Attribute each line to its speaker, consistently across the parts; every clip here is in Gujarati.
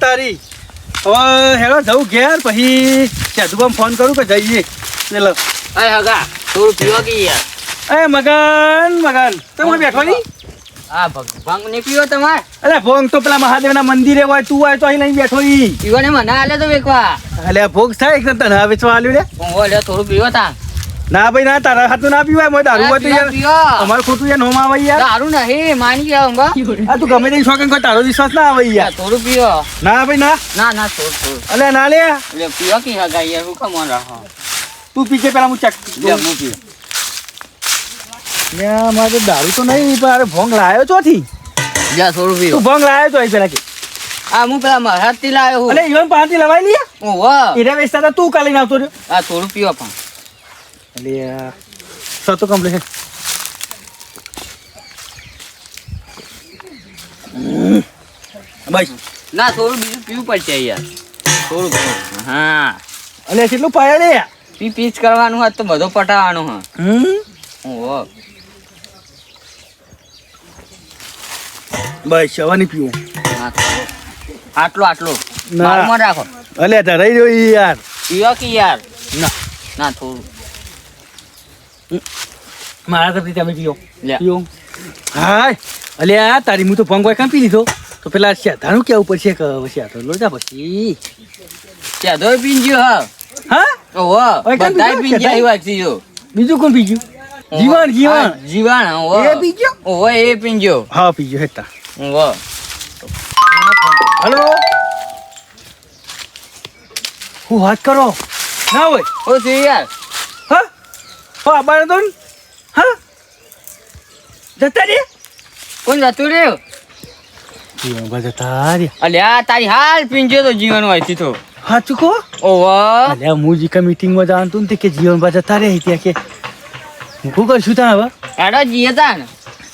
Speaker 1: તારી. હવે હેલો જવું ઘેર પછી જાદુબામ ફોન કરું કે જઈએ. પેલો
Speaker 2: અય હગા થોડું પીવા કે યાર.
Speaker 1: એ મગન મગન તમે બેઠો નહીં?
Speaker 2: આ ભંગ નહીં પીવો તમારે?
Speaker 1: અરે ભોગ તો પેલા મહાદેવના મંદિરે હોય તું હોય તો અહીં નહીં બેઠો ઈ.
Speaker 2: પીવો ને મને હાલે તો વેકવા.
Speaker 1: એટલે ભોગ થાય એક તને વેચવા આલ્યું લે.
Speaker 2: હું લે થોડું પીવો તા
Speaker 1: ના ભાઈ ના તારા હાથનું ના પીવાય. મોય દારૂ હોય તો યાર. અમારું ખોટું યાર નોમ આવે યાર.
Speaker 2: દારૂ નહીં માની ગયા ઊંઘો
Speaker 1: આ તું ગમે તે શોખન કોઈ તારો વિશ્વાસ ના આવે યાર.
Speaker 2: થોડું પીવો
Speaker 1: ના ભાઈ ના.
Speaker 2: ના ના થોડું થોડું.
Speaker 1: અલે ના લે.
Speaker 2: પીવા પીવો કે હગા યાર હું કમોન રાખો.
Speaker 1: તું પીજે પેલા હું ચેક
Speaker 2: લે હું પીવો
Speaker 1: યા મારે દારૂ તો નહીં પણ અરે ભોંગ લાયો ચોથી
Speaker 2: જા થોડું પીવો
Speaker 1: તું ભોંગ લાયો તો અહીં પેલા કે?
Speaker 2: આ હું પેલા મહારાજથી લાવ્યો હું.
Speaker 1: અલે ઈવન પાંચથી લવાઈ લીયા
Speaker 2: ઓહો
Speaker 1: એને વેચતા તું કાલે આવતો રહ્યો.
Speaker 2: આ થોડું પીઓ પણ.
Speaker 1: અલે સતો કમ્પ્લીટ બસ
Speaker 2: ના થોડું બીજું પીવું પડશે યાર થોડું ઘણું હા
Speaker 1: અલે કેટલું પાયા લે
Speaker 2: પી પીચ કરવાનું હોય તો બધો પટાવવાનું હા હું
Speaker 1: બસ હવે નહીં પીવું
Speaker 2: આટલો આટલો
Speaker 1: ના.
Speaker 2: રાખો
Speaker 1: અલે ધરાઈ રહ્યો ઈ યાર
Speaker 2: પીવા કે યાર
Speaker 1: ના
Speaker 2: ના થોડું
Speaker 1: મારા તરફથી તમે પીઓ. પીઓ. હાય. અલે આ તારી હું તો ભંગ હોય કાં પી લીધો? તો પેલા શ્યાધાનું કેવું પડશે કે હવે લોટા પછી?
Speaker 2: ચાદો પીંજ્યો હા.
Speaker 1: હા?
Speaker 2: ઓહો બધાય એવા
Speaker 1: બીજું કોણ જીવન જીવન
Speaker 2: જીવાણ જીવન ઓહો
Speaker 1: એ પીજ્યો
Speaker 2: ઓહો એ પીંજ્યો
Speaker 1: હા પીજ્યો હેતા.
Speaker 2: ઓહો
Speaker 1: હલો? હું વાત કરો? ના હોય.
Speaker 2: ઓ યાર.
Speaker 1: હા બાર તો હા? જતા રે
Speaker 2: કોણ જતું રહ્યું
Speaker 1: જીવન બા જતા રે
Speaker 2: અલ્યા તારી હાલ પીંજ્યો તો જીવનથી તો.
Speaker 1: હા ચૂકો
Speaker 2: ઓહો.
Speaker 1: અલ્યા હું જીકા મીટિંગમાં જવાનું તું તે કે જીવન બા જતા રે ત્યાં કે. હું શું કરશું ત્યાં હવે?
Speaker 2: એડો જીએ તા ને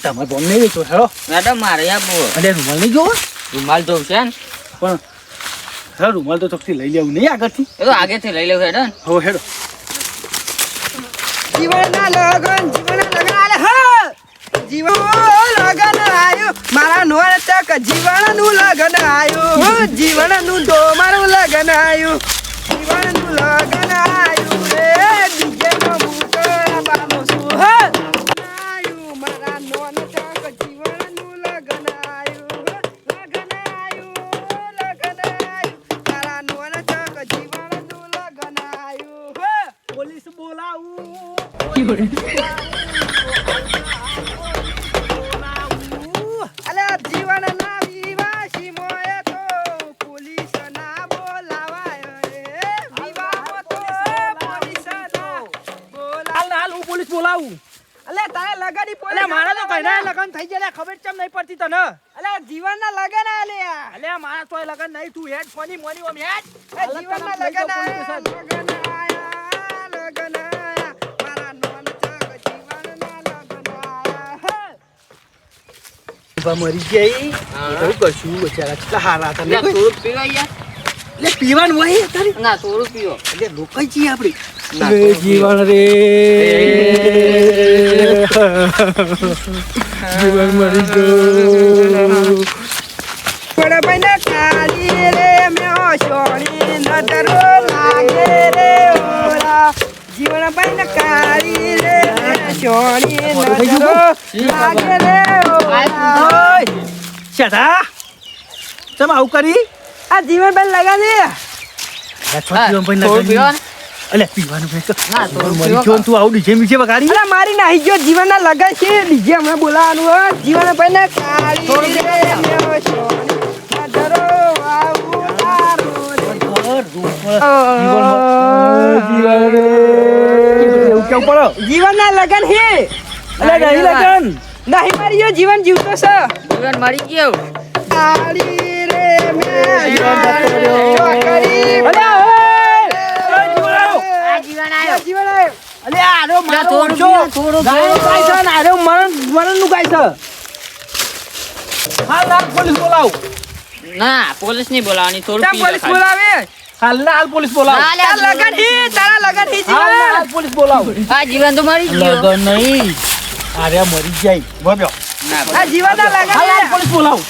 Speaker 1: તમે બોમ નહીં વેચો હેડો.
Speaker 2: એડો મારે આપો
Speaker 1: અલ્યા રૂમાલ નહીં જોવો?
Speaker 2: રૂમાલ તો છે ને.
Speaker 1: પણ હા રૂમાલ તો ચોકથી લઈ લેવું નહીં આગળથી.
Speaker 2: એ તો આગેથી લઈ લેવું હેડો
Speaker 1: હો હેડો.
Speaker 3: જીવનના લગન જીવનના લગન હા! જીવન લગન આયો, મારા નોર તક જીવનનું લગન આયો જીવનનું તો મારું લગન આયું, જીવનનું લગન
Speaker 1: પોલીસ બોલાવું
Speaker 3: અલ્યા તારે લગાડી પોલીસ
Speaker 1: મારા તો લગન થઈ ગયા ખબર ચમ નહીં પડતી તને
Speaker 3: અલ્યા જીવનના લગન આલ્યા
Speaker 1: અલ્યા મારા તોય લગન નહીં તું હેડ ફોની મોની ઓમ હેડ
Speaker 3: જીવન ના લગન લગન મરી
Speaker 1: ગઈ એવું કશું બચારા કેટલા હારા હતા.
Speaker 2: લે,
Speaker 1: લે
Speaker 2: થોડું પીવો યાર.
Speaker 1: લે પીવાનું હોય તારી
Speaker 2: ના થોડું પીવો.
Speaker 1: એટલે લોકાઈ છીએ
Speaker 2: તો
Speaker 1: જીવન રે. જીવન મરી ગયો.
Speaker 3: પણ ભાઈને કાળી રે મેં નજરો લાગે રે. જીવન ભાઈને કાળી રે મેં નજરો લાગે રે.
Speaker 1: શેઠા ચમ આવું કરી?
Speaker 3: આ જીવનભાઈ લગાડી
Speaker 2: ને
Speaker 1: અલ્યા પીવાનું? ભાઈ
Speaker 2: ના,
Speaker 1: ને તું આવું ડીજે મીજે વગાડી?
Speaker 3: અલા મારી નાહી ગયો જીવનના લગન છે. ડીજે હમણાં બોલાવાનું જીવન ભાઈ ને કાળી રે મેં આવું
Speaker 1: જીવન રે એવું પડે
Speaker 3: જીવનના લગન હે
Speaker 1: અલ્યા નહીં લગન
Speaker 3: નહીં મારી ગયો જીવન જીવતો છે
Speaker 2: જીવન મરી ગયો
Speaker 3: કાળી રે મેં
Speaker 1: જીવન જતો રહ્યો.
Speaker 3: ચોકડી
Speaker 1: અલ્યા ઓય! ઓય, જીવન આવ્યો.
Speaker 2: આ જીવન આવ્યો
Speaker 3: જીવન આવ્યો
Speaker 1: અલ્યા આરો મારો ઓછો.
Speaker 2: પીવો, થોડું
Speaker 1: ગાયનો
Speaker 2: પીવો.
Speaker 1: ગાય છે ને આરો મરણ મરણનું ગાય છે હાલ હાલ પોલીસ બોલાવો
Speaker 2: ના પોલીસ નહીં બોલાવાની થોડું
Speaker 3: પોલીસ. બોલાવે
Speaker 1: હાલ ના હાલ પોલીસ બોલાવો.
Speaker 2: ના,
Speaker 3: લગન હે તારા લગન હે જીવન.
Speaker 1: હાલ પોલીસ બોલાવો.
Speaker 2: આ જીવન તો મરી ગયો.
Speaker 1: લગન નહીં. અરે મરી જાય. બોલ્યો
Speaker 2: ના
Speaker 3: આ જીવનના લગન
Speaker 1: હાલ હાલ પોલીસ બોલાવો.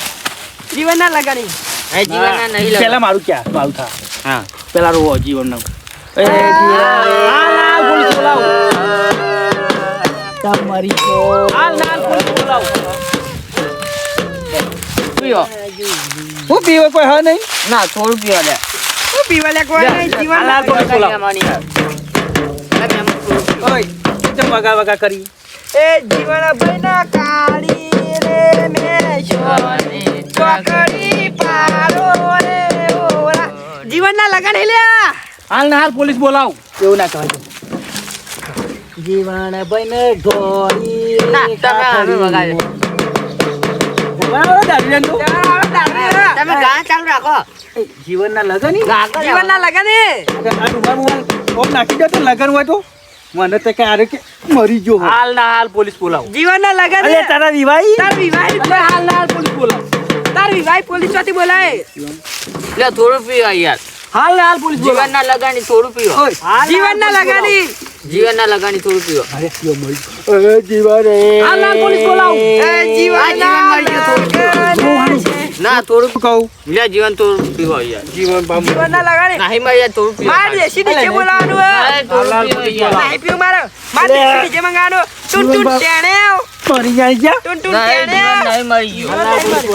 Speaker 3: જીવનના લગન હે.
Speaker 2: એ જીવનના નહીં લગન.
Speaker 1: પેલા મારું ક્યાં? મારું થા.
Speaker 2: હા.
Speaker 1: પેલા રો જીવનનું એ જીવન. હાલ હાલ પોલીસ બોલાવો. તમારી તો હાલ હાલ પોલીસ બોલાવો.
Speaker 2: પીવો
Speaker 1: હું પીવે કોઈ હા નહીં?
Speaker 2: ના થોડું પીવો લે.
Speaker 3: પીવા લે કોઈ નહીં જીવન.
Speaker 1: હાલ
Speaker 2: થોડું પીવો.
Speaker 1: ઓય કેમ વગા વગા કરી.
Speaker 3: એ જીવન ભાઈના કાળી રે મેં ચોકડી પારો રે ઓરા. જીવનના લગન લ્યા
Speaker 1: હાલ ને હાલ પોલીસ બોલાવો. એવું ના કહેવાય જીવન બને ઢોળી
Speaker 2: ના તમે અમે વગાડો.
Speaker 1: બોલાવો દારૂડિયાને તો.
Speaker 2: તમે ગાન ચાલુ રાખો.
Speaker 1: જીવનના લગન
Speaker 3: જીવનના લગન
Speaker 1: ઓમ નાખી દે તો લગન હોય તો. મને તો કે આરે કે મરી ગયો હાલ ના હાલ પોલીસ બોલાવો.
Speaker 3: જીવનના લગન અરે
Speaker 1: તારા વિવાહી?
Speaker 3: તાર વિવાહી
Speaker 1: અલે હાલ ના હાલ પોલીસ બોલાવો.
Speaker 3: તાર વિવાહ પોલીસ ચોથી બોલાય.
Speaker 2: લે થોડું પીવો યાર.
Speaker 1: હાલ ના હાલ પોલીસ
Speaker 2: જીવનના લગાની થોડું પીવો.
Speaker 3: જીવનના લગાની
Speaker 2: જીવનના લગાની થોડું પીવો.
Speaker 1: અરે ગયો. એ જીવન રે. હાલ ના પોલીસ બોલાવો.
Speaker 3: એ જીવનના
Speaker 2: મળી
Speaker 3: લગન છે.
Speaker 2: ના થોડું
Speaker 1: કહું?
Speaker 2: લે જીવન તો પીવો યાર.
Speaker 1: જીવન બામ
Speaker 3: જીવન ના લગાડે.
Speaker 2: નહીં મારે યાર થોડું પીવો
Speaker 3: માર દેશી નીચે બોલાવાનું હે. નહીં પીવું મારે. માર. દેશી નીચે મંગાવાનું ટુન ટુન ટેણે
Speaker 1: મરી જાય જા.
Speaker 3: ટુન ટુન
Speaker 2: ટેણે જીવન નહીં મરી ગયું.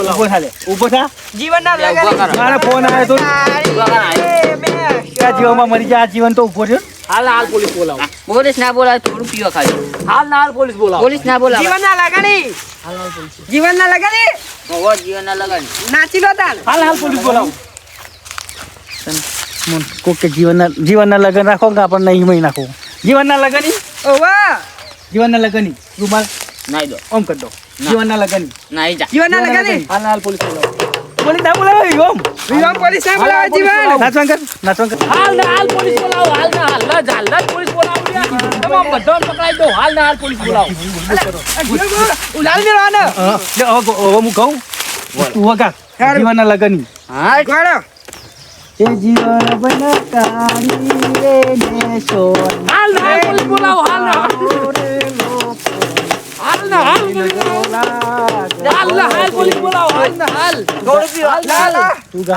Speaker 1: ઊભો થાલે ઊભો થા.
Speaker 3: જીવન
Speaker 2: ના લગાડે.
Speaker 1: મારા ફોન આવે તો.
Speaker 3: તારી મેં
Speaker 1: મરી જાય જીવન તો ઊભો રહ્યો. હાલ હાલ પોલીસ બોલાવો.
Speaker 2: પોલીસ ના બોલાવે થોડું પીવા ખાલી
Speaker 1: હાલ ના હાલ પોલીસ બોલાવો.
Speaker 2: પોલીસ ના બોલાવે.
Speaker 3: જીવનના લગન હી. જીવનના લગન હી.
Speaker 2: ઓવર જીવન ના લગાડી.
Speaker 3: નાચી લો તાન
Speaker 1: હાલ હાલ પોલીસ બોલાવો. કોક કે જીવનના જીવનના લગન રાખો કે આપણને નહીં મહી નાખો? જીવનના લગન
Speaker 3: ઓવા
Speaker 1: જીવનના લગન રૂમાલ?
Speaker 2: નાઈ દો.
Speaker 1: ઓમ કરી દો. જીવનના લગન
Speaker 2: નાઈ જા.
Speaker 3: જીવનના લગન
Speaker 1: હાલ ના હાલ પોલીસ બોલાવો. પોલીસ ના બોલાવો ઓમ?
Speaker 3: વિવાહ પોલીસ ના બોલાવે જીવન.
Speaker 1: નાચવાન કર હાલ હાલ પોલીસ બોલાવો. હાલ ના હાલ ના હાલ પોલીસ બોલાવો તમામ બધાને પકડાઈ દો હાલ ના હાલ પોલીસ બોલાવો.
Speaker 3: ઉલાલ મેળવાનો
Speaker 1: હા, હવે હું કહું તું વગા
Speaker 2: હા
Speaker 1: જીવન બન કાળી રે ને સોન હાલ ના હાલ. ના હાલ ના હાલ. હાલ હાલ પોલીસ બોલાવો. હાલ ના હાલ.
Speaker 2: થોડું પીવો
Speaker 3: લાલ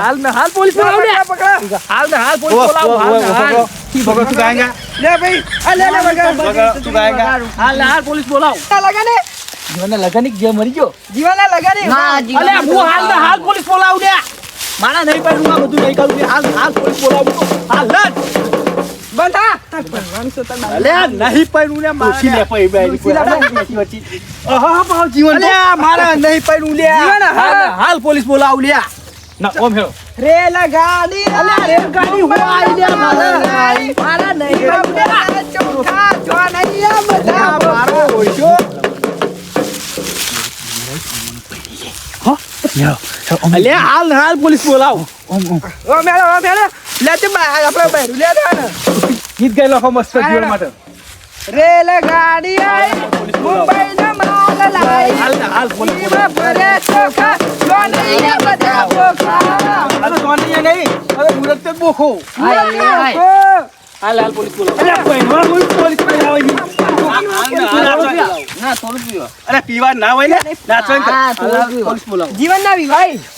Speaker 1: હાલ ના હાલ. પોલીસ બોલાવો ને.
Speaker 3: પકડા
Speaker 1: હાલ ના હાલ પોલીસ બોલાવો. હાલ ના હાલ. પકડો તું ગાયંગા
Speaker 3: લે ભાઈ. આ લે લે વગર.
Speaker 1: તું ગાયંગા હાલ ના હાલ પોલીસ બોલાવો.
Speaker 3: લગન? હે.
Speaker 1: જીવનના લગન જે મરી ગયો?
Speaker 3: જીવાના લગાની.
Speaker 2: ના જીવન
Speaker 1: અલે હું હાલ ના હાલ પોલીસ બોલાવું ને. મારા નહીં પડ્યું આ બધું નહીં કરું હાલ હાલ પોલીસ બોલાવું હાલ જ
Speaker 3: બંધ. તાર ભગવાન શું તને
Speaker 1: અલે નહીં પડ્યું ને મારા. પઈ પાવ જીવન નહીં લે.
Speaker 3: જીવન,
Speaker 1: હાલ પોલીસ બોલાવ લે. ના ઓમ હેરો
Speaker 3: રેલ ગાડી
Speaker 1: અલે રેલ ગાડી હું આઈ લે મારા
Speaker 3: મારા નહીં બાપા, ચોખા જો નહીં આ બધા
Speaker 1: મારો ઓછો અલે હાલ હાલ પોલીસ બોલાવ. ઓમ ઓમ.
Speaker 3: ઓ મેળો ઓ મેળો લે તે બા- આપણે બહેરું લે દે ને
Speaker 1: ગીત ગાઈ લખો મસ્ત જીવન માટે.
Speaker 3: રેલ ગાડી આઈ મુંબઈ ને માલ લાઈ
Speaker 1: હાલ હાલ પોલીસ
Speaker 3: એમાં ભરે ચોખા જો ને બધા ચોખા.
Speaker 1: અરે સોની નહીં અરે મુરત બોખો.
Speaker 2: આય, આય,
Speaker 1: પોલીસ અરે
Speaker 2: પીવો.
Speaker 1: ના હોય ને
Speaker 2: હા,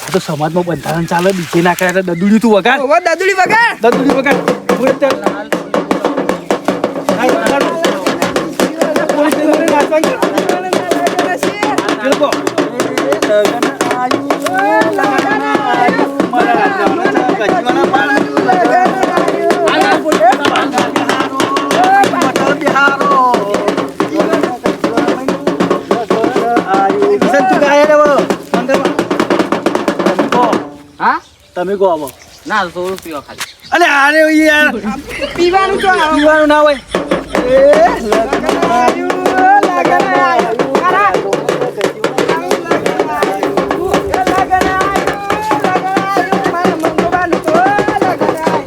Speaker 1: તો સમાજમાં બંધારણ ચાલે બીજે ના કરે દદુડી તું વગાડ
Speaker 3: દદુડી વગર?
Speaker 1: દદુડી વગાડ. પોલીસ
Speaker 2: હા
Speaker 1: તમે કહો આવો
Speaker 2: ના થોડું પીવો ખાલી
Speaker 1: અરે અરે યાર
Speaker 3: પીવાનું તો.
Speaker 1: પીવાનું ના હોય
Speaker 3: લગન આયુ, લગન આયુ. મારા લગન આયુ, લગન આયુ. મારા મંગોબાનું તો લગન આયુ.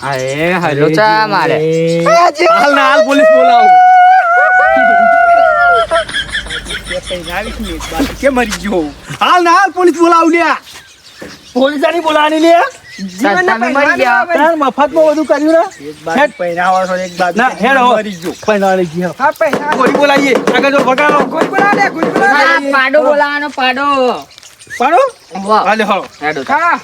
Speaker 2: હાય હાલો ચા મારે
Speaker 1: હાલ ના હાલ પોલીસ બોલાવો કે મરી ગયો હાલ ના હાલ પોલીસ બોલાવ લ્યા પોલીસ આની બોલાવાની લે.
Speaker 2: ગયા.
Speaker 1: મફતમાં બધું કર્યું ને?
Speaker 4: પહેરાવો એક બાજુ
Speaker 1: ના હેડ.
Speaker 4: મરી ગયો.
Speaker 1: પૈનાવાળી જી હા
Speaker 3: પૈસા
Speaker 1: ગોળી બોલાવીએ. આગળ જો ભગાડો
Speaker 3: ગોળી બોલાવો ગોળી બોલાવો
Speaker 2: પાડો બોલાવાનો પાડો.
Speaker 1: પાડો? હાલે.
Speaker 2: હેડો.
Speaker 3: હા.